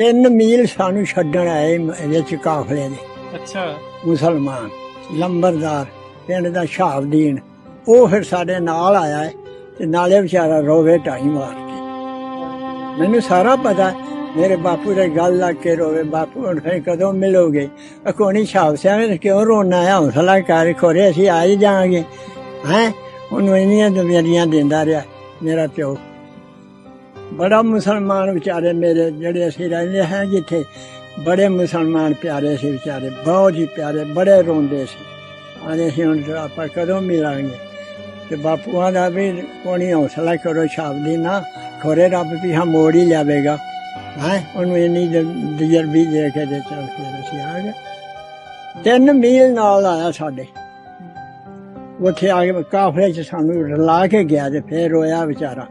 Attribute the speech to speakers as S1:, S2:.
S1: ਤਿੰਨ ਮੀਲ ਸਾਨੂੰ ਛੱਡਣ ਆਏ ਵਿੱਚ ਕਾਫਲੇ ਦੇ।
S2: ਅੱਛਾ।
S1: ਮੁਸਲਮਾਨ ਲੰਬਰਦਾਰ ਪਿੰਡ ਦਾ ਸ਼ਹਾਬਦੀਨ ਉਹ ਫਿਰ ਸਾਡੇ ਨਾਲ ਆਇਆ ਤੇ ਨਾਲੇ ਵਿਚਾਰਾ ਰੋਵੇ ਢਾਈ ਮਾਰ ਕੇ। ਮੈਨੂੰ ਸਾਰਾ ਪਤਾ ਮੇਰੇ ਬਾਪੂ ਦੇ ਗੱਲ ਲੱਗ ਕੇ ਰੋਵੇ ਬਾਪੂ ਹੁਣ ਕਦੋਂ ਮਿਲੋਗੇ? ਅਕੋਣੀ ਸ਼ਾਬ ਸਿਆਣੇ ਕਿਉਂ ਰੋਣਾ ਹੈ ਹੌਸਲਾ ਕਰ ਖੋਰੇ ਅਸੀਂ ਆ ਹੀ ਜਾਵਾਂਗੇ। ਹੈ? ਉਹਨੂੰ ਇੰਨੀਆਂ ਦਮੀਆਂ ਦਿੰਦਾ ਰਿਹਾ ਮੇਰਾ ਪਿਓ। ਬੜਾ ਮੁਸਲਮਾਨ ਵਿਚਾਰੇ ਮੇਰੇ ਜਿਹੜੇ ਅਸੀਂ ਰਹਿੰਦੇ ਹਾਂ ਜਿੱਥੇ, ਬੜੇ ਮੁਸਲਮਾਨ ਪਿਆਰੇ ਸੀ ਵਿਚਾਰੇ, ਬਹੁਤ ਹੀ ਪਿਆਰੇ, ਬੜੇ ਰੋਂਦੇ ਸੀ। ਆਦੇ ਅਸੀਂ ਹੁਣ ਆਪਾਂ ਕਦੋਂ ਮਿਲਾਂਗੇ? ਤੇ ਬਾਪੂਆਂ ਦਾ ਵੀ ਕੋਣੀ ਹੌਸਲਾ ਕਰੋ, ਸ਼ਾਬਦੀ ਨਾ, ਖੋਰੇ ਰੱਬ ਵੀ ਹਾਂ ਮੋੜ ਹੀ ਲਿਆਵੇਗਾ। ਹੈ? ਉਹਨੂੰ ਇੰਨੀ ਤਜਰਬੀ ਦੇ ਕੇ ਦੇ ਚੱਲ ਕੇ ਅਸੀਂ ਆ ਗਏ। ਤਿੰਨ ਮੀਲ ਨਾਲ ਆਇਆ ਸਾਡੇ। ਉੱਥੇ ਆ ਕੇ ਕਾਫਲੇ ਚ ਸਾਨੂੰ ਰਲਾ ਕੇ ਗਿਆ ਤੇ ਫੇਰ ਰੋਇਆ ਵਿਚਾਰਾ।